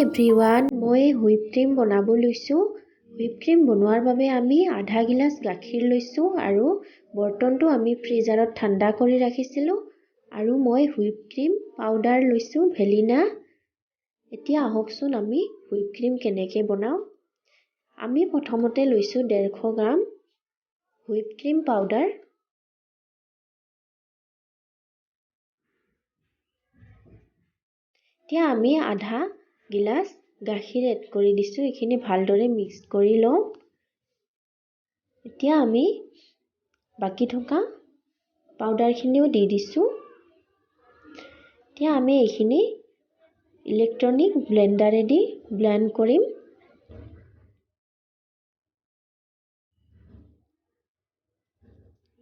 Everyone মই whip cream বনাব লৈছোঁ। হুইপ ক্ৰীম বনোৱাৰ বাবে আমি আধা গিলাচ গাখীৰ লৈছোঁ আৰু বৰ্তনটো আমি ফ্ৰিজাৰত ঠাণ্ডা কৰি ৰাখিছিলোঁ আৰু মই হুইপ ক্ৰীম পাউডাৰ লৈছোঁ ভেলিনা। এতিয়া আহকচোন আমি হুইপ ক্ৰীম কেনেকৈ বনাওঁ। আমি প্ৰথমতে লৈছোঁ ডেৰশ গ্ৰাম হুইপ ক্ৰীম পাউডাৰ। এতিয়া আমি আধা গিলাচ গাখীৰ এড কৰি দিছোঁ এইখিনি ভালদৰে মিক্স কৰি লওঁ। এতিয়া আমি বাকী থকা পাউডাৰখিনিও দি দিছোঁ। এতিয়া আমি এইখিনি ইলেক্ট্ৰনিক ব্লেণ্ডাৰেদি ব্লেণ্ড কৰিম।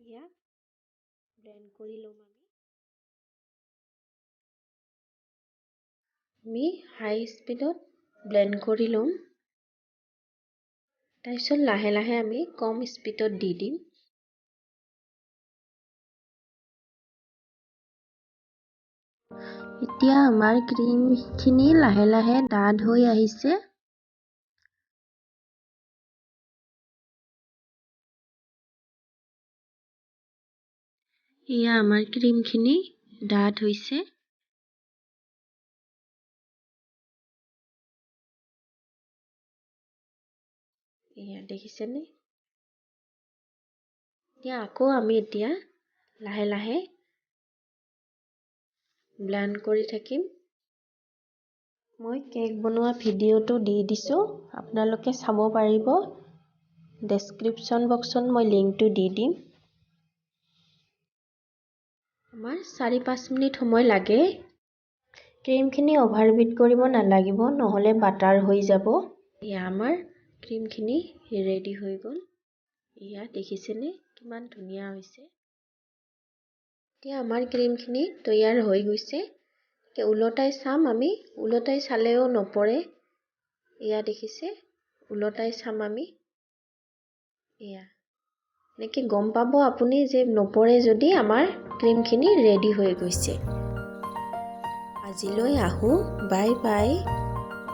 এয়া ব্লেণ্ড কৰি ল'ম আমি হাই স্পীডত ব্লেণ্ড কৰি ল'ম। তাৰপিছত লাহে লাহে আমি কম স্পীডত দি দিম। এতিয়া আমাৰ ক্ৰীমখিনি লাহে লাহে ডাঠ হৈ আহিছে। এয়া আমাৰ ক্ৰীমখিনি ডাঠ হৈছে। এয়া দেখিছেনে? এতিয়া আকৌ আমি এতিয়া লাহে লাহে ব্লেণ্ড কৰি থাকিম। মই কেক বনোৱা ভিডিঅ'টো দি দিছোঁ। আপোনালোকে চাব পাৰিব। ডেছক্ৰিপশ্যন বক্সত মই লিংকটো দি দিম। আমাৰ চাৰি পাঁচ মিনিট সময় লাগে। ক্ৰীমখিনি অভাৰবিট কৰিব নালাগিব নহ'লে বাটাৰ হৈ যাব। এয়া আমাৰ ক্ৰীমখিনি ৰেডি হৈ গ'ল। এয়া দেখিছেনে কিমান ধুনীয়া হৈছে। এতিয়া আমাৰ ক্ৰীমখিনি তৈয়াৰ হৈ গৈছে। ওলটাই চাম আমি। ওলটাই চালেও নপৰে। এয়া দেখিছে? ওলটাই চাম আমি। এয়া। এনেকৈ গম পাব আপুনি যে নপৰে যদি আমাৰ ক্ৰীমখিনি ৰেডি হৈ গৈছে। আজিলৈ আহোঁ। Bye bye.